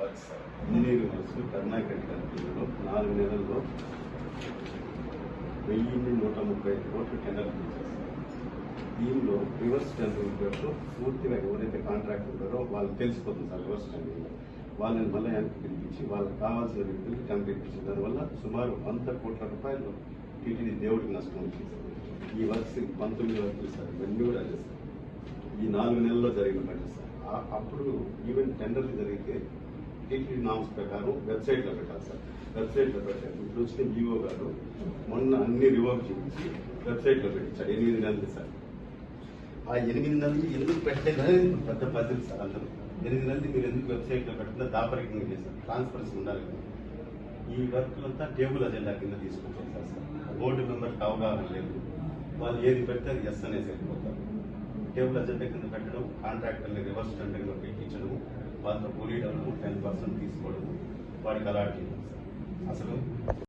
Works engineering Karunakar కంపెనీలో నాలుగు నెలల్లో వెయ్యి నూట ముప్పై ఐదు కోట్లు టెండర్ పిలిచారు దీనిలో రివర్స్ టెండరింగ్ పేరుతో పూర్తిగా ఎవరైతే కాంట్రాక్ట్ ఉంటారో వాళ్ళకి తెలిసిపోతుంది సార్ రివర్స్ టెండరింగ్. వాళ్ళని మళ్ళీ వెనక్కి పిలిపించి వాళ్ళకి కావాల్సిన వ్యక్తులకి కంప్లీట్ ఇప్పించింది దానివల్ల సుమారు వంద కోట్ల రూపాయలు టీటీడీ దేవుడికి నష్టం వచ్చింది సార్. ఈ వర్క్స్ పంతొమ్మిది వర్కులు సార్ ఇవన్నీ కూడా అదే సార్. ఈ నాలుగు నెలల్లో జరిగిన పని సార్. అప్పుడు ఈవెన్ టెండర్లు జరిగితే టీటీడీ నామ్స్ ప్రకారం వెబ్సైట్లో పెట్టాలి సార్. వెబ్సైట్లో పెట్టారు ఇప్పుడు వచ్చిన జీవో గారు మొన్న అన్ని రివర్క్ చూపించి వెబ్సైట్లో పెట్టించారు. ఎనిమిది నెలలు సార్. ఆ ఎనిమిది నెలలు ఎందుకు పెట్టలేదని పెద్ద పద్ధతి సార్ అందరూ. ఎనిమిది నెలలు మీరు ఎందుకు వెబ్సైట్లో పెట్టినా దాపరికంగా చేశారు ట్రాన్స్పరెన్సీ ఉండాలి కదా. ఈ వర్క్లంతా టేబుల్ అజెండా కింద తీసుకొచ్చేసారు సార్ బోర్డు మెంబర్కి అవగాహన లేదు. వాళ్ళు ఏది పెడితే అది ఎస్ అనేసి వెళ్ళిపోతారు టేబుల్ అజెండా కింద పెట్టడం కాంట్రాక్టర్ని రివర్స్ టెండర్ వాళ్ళతో కూలీడము టెన్ పర్సెంట్ తీసుకోవడము వాడికి అలాంటి అసలు